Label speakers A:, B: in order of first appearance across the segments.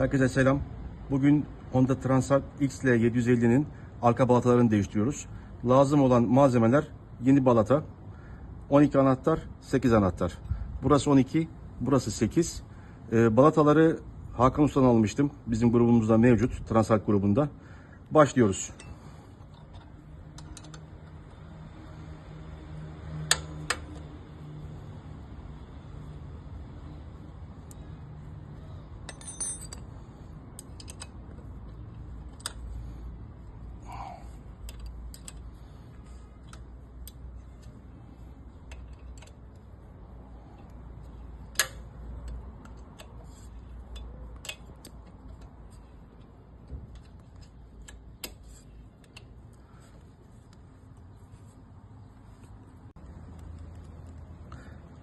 A: Herkese selam. Bugün Honda Transalp XL 750'nin arka balatalarını değiştiriyoruz. Lazım olan malzemeler yeni balata, 12 anahtar, 8 anahtar. Burası 12, burası 8. Ee, balataları Hakan Usta'dan almıştım. Bizim grubumuzda mevcut, Transalp grubunda. Başlıyoruz.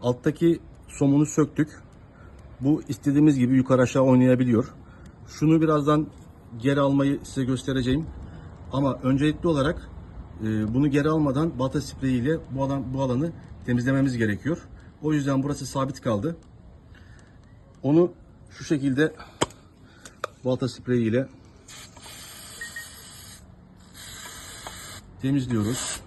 A: Alttaki somunu söktük. Bu istediğimiz gibi yukarı aşağı oynayabiliyor. Şunu birazdan geri almayı size göstereceğim. Ama öncelikli olarak e, bunu geri almadan balta spreyiyle bu alan bu alanı temizlememiz gerekiyor. O yüzden burası sabit kaldı. Onu şu şekilde balta spreyiyle temizliyoruz.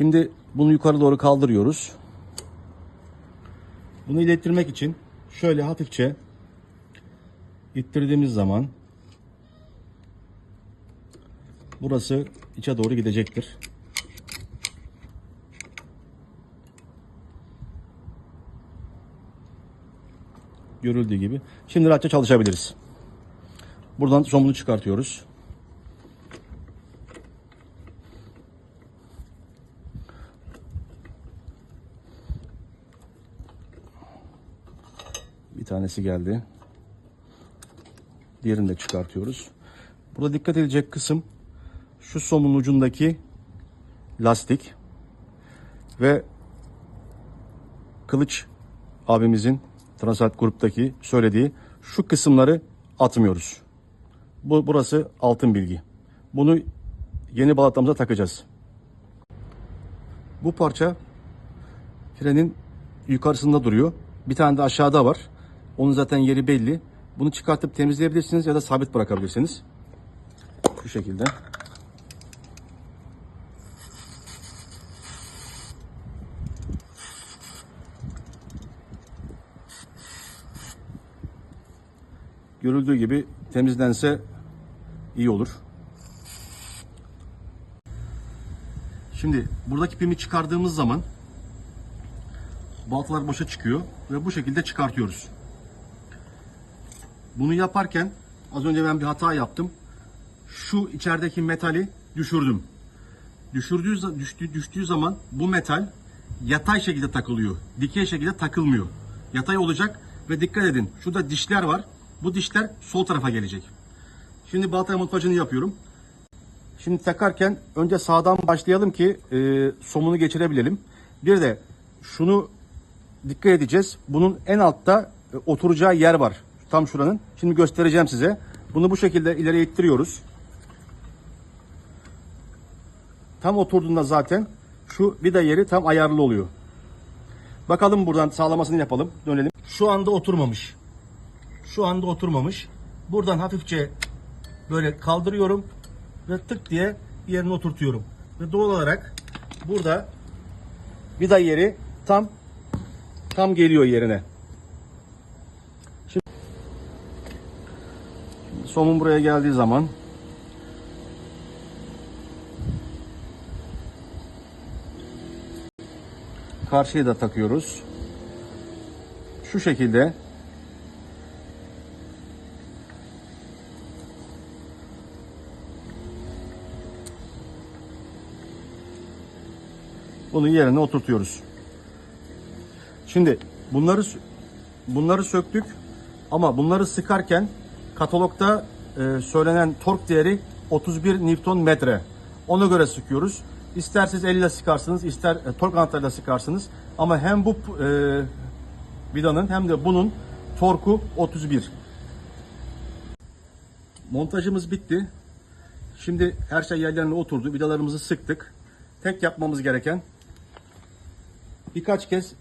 A: Şimdi bunu yukarı doğru kaldırıyoruz. Bunu ilettirmek için şöyle hafifçe ittirdiğimiz zaman burası içe doğru gidecektir. Görüldüğü gibi. Şimdi rahatça çalışabiliriz. Buradan somunu çıkartıyoruz. Tanesi geldi. Diğerini de çıkartıyoruz. Burada dikkat edilecek kısım şu somun ucundaki lastik ve Kılıç abimizin Transat gruptaki söylediği şu kısımları atmıyoruz. Bu burası altın bilgi. Bunu yeni balatamıza takacağız. Bu parça frenin yukarısında duruyor. Bir tane de aşağıda var. Onun zaten yeri belli. Bunu çıkartıp temizleyebilirsiniz ya da sabit bırakabilirsiniz. Şu şekilde. Görüldüğü gibi temizlense iyi olur. Şimdi buradaki pimi çıkardığımız zaman baltalar boşa çıkıyor ve bu şekilde çıkartıyoruz. Bunu yaparken az önce ben bir hata yaptım. Şu içerideki metali düşürdüm. Düşürdüğü, za- düştüğü, zaman bu metal yatay şekilde takılıyor. Dikey şekilde takılmıyor. Yatay olacak ve dikkat edin şurada dişler var. Bu dişler sol tarafa gelecek. Şimdi baltaya montajını yapıyorum. Şimdi takarken önce sağdan başlayalım ki e, somunu geçirebilelim. Bir de şunu dikkat edeceğiz. Bunun en altta e, oturacağı yer var. Tam şuranın. Şimdi göstereceğim size. Bunu bu şekilde ileri ittiriyoruz. Tam oturduğunda zaten şu vida yeri tam ayarlı oluyor. Bakalım buradan sağlamasını yapalım. Dönelim. Şu anda oturmamış. Şu anda oturmamış. Buradan hafifçe böyle kaldırıyorum ve tık diye yerine oturtuyorum. Ve doğal olarak burada vida yeri tam tam geliyor yerine. Somun buraya geldiği zaman karşıya da takıyoruz. Şu şekilde bunu yerine oturtuyoruz. Şimdi bunları bunları söktük ama bunları sıkarken katalogda e, söylenen tork değeri 31 Newton metre. Ona göre sıkıyoruz. İsterseniz elle sıkarsınız, ister e, tork anahtarıyla sıkarsınız. Ama hem bu e, vidanın hem de bunun torku 31. Montajımız bitti. Şimdi her şey yerlerine oturdu. Vidalarımızı sıktık. Tek yapmamız gereken birkaç kez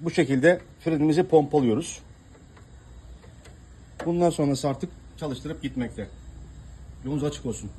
A: bu şekilde frenimizi pompalıyoruz. Bundan sonrası artık çalıştırıp gitmekte. Yolunuz açık olsun.